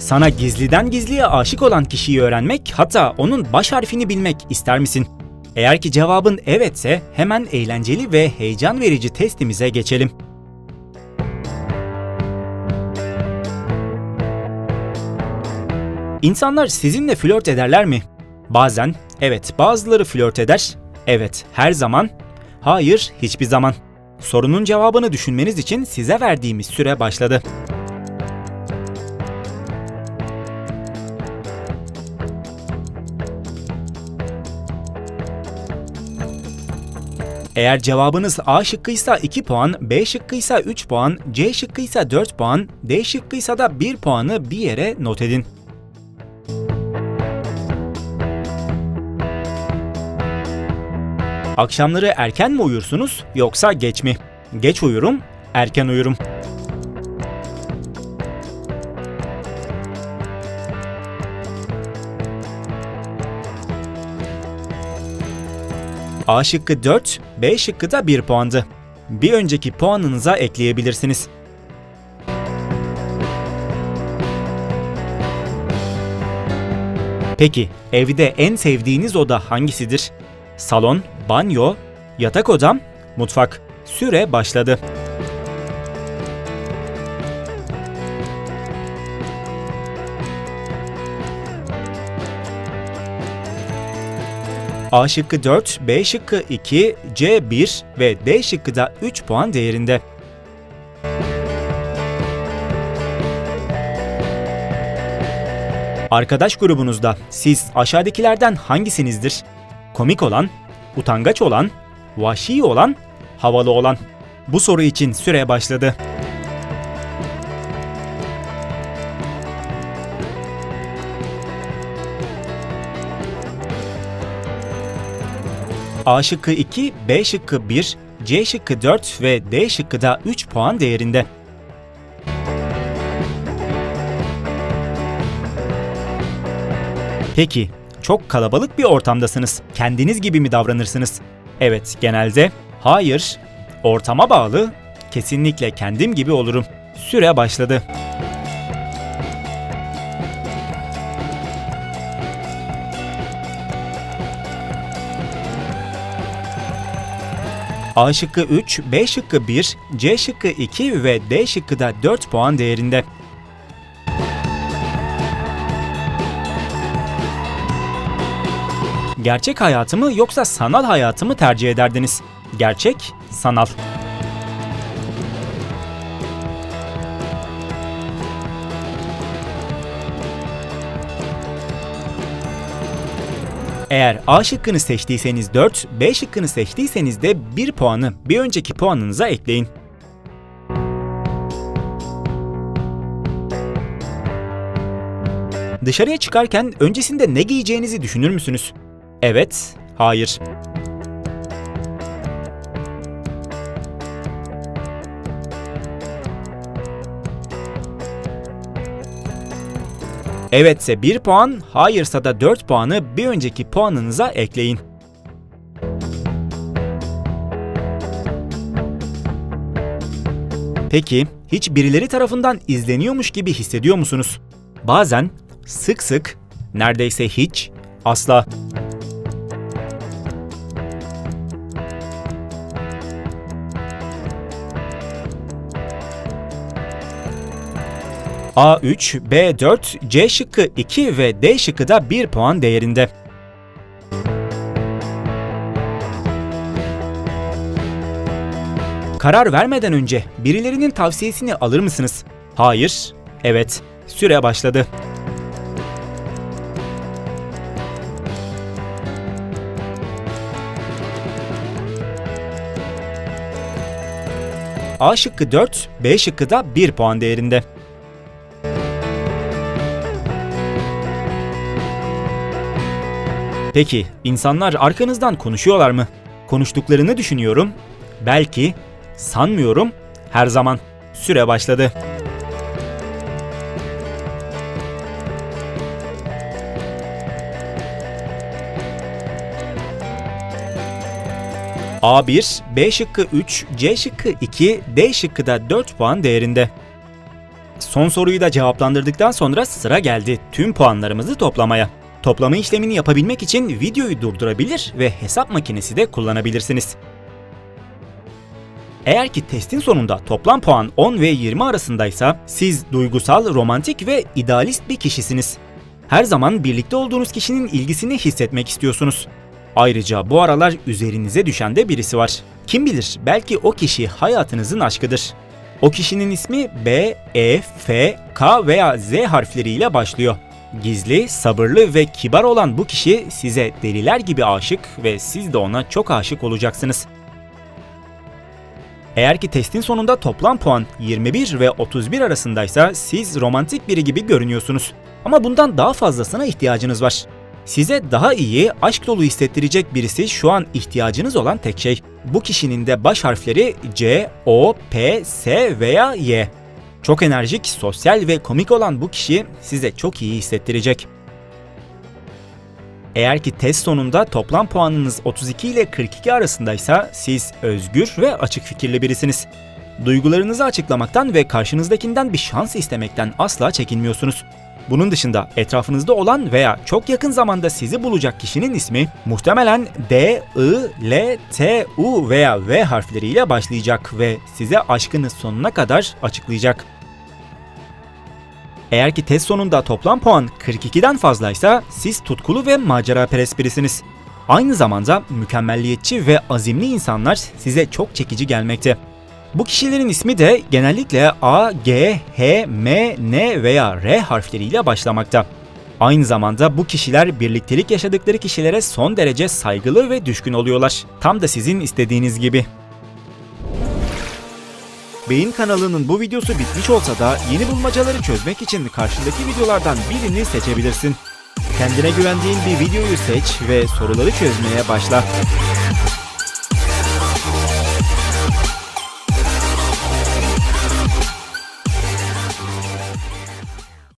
Sana gizliden gizliye aşık olan kişiyi öğrenmek, hatta onun baş harfini bilmek ister misin? Eğer ki cevabın evetse hemen eğlenceli ve heyecan verici testimize geçelim. İnsanlar sizinle flört ederler mi? Bazen, evet bazıları flört eder, evet her zaman, hayır hiçbir zaman. Sorunun cevabını düşünmeniz için size verdiğimiz süre başladı. Eğer cevabınız A şıkkıysa 2 puan, B şıkkıysa 3 puan, C şıkkıysa 4 puan, D şıkkıysa da 1 puanı bir yere not edin. Akşamları erken mi uyursunuz yoksa geç mi? Geç uyurum, erken uyurum. A şıkkı 4, B şıkkı da 1 puandı. Bir önceki puanınıza ekleyebilirsiniz. Peki, evde en sevdiğiniz oda hangisidir? Salon, banyo, yatak odam, mutfak. Süre başladı. A şıkkı 4, B şıkkı 2, C 1 ve D şıkkı da 3 puan değerinde. Arkadaş grubunuzda siz aşağıdakilerden hangisinizdir? Komik olan, utangaç olan, vahşi olan, havalı olan. Bu soru için süre başladı. A şıkkı 2, B şıkkı 1, C şıkkı 4 ve D şıkkı da 3 puan değerinde. Peki, çok kalabalık bir ortamdasınız. Kendiniz gibi mi davranırsınız? Evet, genelde. Hayır, ortama bağlı. Kesinlikle kendim gibi olurum. Süre başladı. A şıkkı 3, B şıkkı 1, C şıkkı 2 ve D şıkkı da 4 puan değerinde. Gerçek hayatımı yoksa sanal hayatımı tercih ederdiniz? Gerçek, sanal. Eğer A şıkkını seçtiyseniz 4, B şıkkını seçtiyseniz de 1 puanı bir önceki puanınıza ekleyin. Dışarıya çıkarken öncesinde ne giyeceğinizi düşünür müsünüz? Evet, hayır. Evetse 1 puan, hayırsa da 4 puanı bir önceki puanınıza ekleyin. Peki, hiç birileri tarafından izleniyormuş gibi hissediyor musunuz? Bazen, sık sık, neredeyse hiç, asla. A3, B4, C şıkkı 2 ve D şıkkı da 1 puan değerinde. Karar vermeden önce birilerinin tavsiyesini alır mısınız? Hayır, evet. Süre başladı. A şıkkı 4, B şıkkı da 1 puan değerinde. Peki, insanlar arkanızdan konuşuyorlar mı? Konuştuklarını düşünüyorum. Belki, sanmıyorum, her zaman. Süre başladı. A1, B şıkkı 3, C şıkkı 2, D şıkkı da 4 puan değerinde. son soruyu da cevaplandırdıktan sonra sıra geldi tüm puanlarımızı toplamaya. Toplama işlemini yapabilmek için videoyu durdurabilir ve hesap makinesi de kullanabilirsiniz. Eğer ki testin sonunda toplam puan 10 ve 20 arasındaysa siz duygusal, romantik ve idealist bir kişisiniz. Her zaman birlikte olduğunuz kişinin ilgisini hissetmek istiyorsunuz. Ayrıca bu aralar üzerinize düşen de birisi var. Kim bilir belki o kişi hayatınızın aşkıdır. O kişinin ismi B, E, F, K veya Z harfleriyle başlıyor. Gizli, sabırlı ve kibar olan bu kişi size deliler gibi aşık ve siz de ona çok aşık olacaksınız. Eğer ki testin sonunda toplam puan 21 ve 31 arasındaysa siz romantik biri gibi görünüyorsunuz. Ama bundan daha fazlasına ihtiyacınız var. Size daha iyi, aşk dolu hissettirecek birisi şu an ihtiyacınız olan tek şey. Bu kişinin de baş harfleri C, O, P, S veya Y. Çok enerjik, sosyal ve komik olan bu kişi size çok iyi hissettirecek. Eğer ki test sonunda toplam puanınız 32 ile 42 arasındaysa siz özgür ve açık fikirli birisiniz. Duygularınızı açıklamaktan ve karşınızdakinden bir şans istemekten asla çekinmiyorsunuz. Bunun dışında etrafınızda olan veya çok yakın zamanda sizi bulacak kişinin ismi muhtemelen D, I, L, T, U veya V harfleriyle başlayacak ve size aşkını sonuna kadar açıklayacak. Eğer ki test sonunda toplam puan 42'den fazlaysa siz tutkulu ve maceraperest birisiniz. Aynı zamanda mükemmelliyetçi ve azimli insanlar size çok çekici gelmekte. Bu kişilerin ismi de genellikle A, G, H, M, N veya R harfleriyle başlamakta. Aynı zamanda bu kişiler birliktelik yaşadıkları kişilere son derece saygılı ve düşkün oluyorlar. Tam da sizin istediğiniz gibi. Beyin kanalının bu videosu bitmiş olsa da yeni bulmacaları çözmek için karşındaki videolardan birini seçebilirsin. Kendine güvendiğin bir videoyu seç ve soruları çözmeye başla.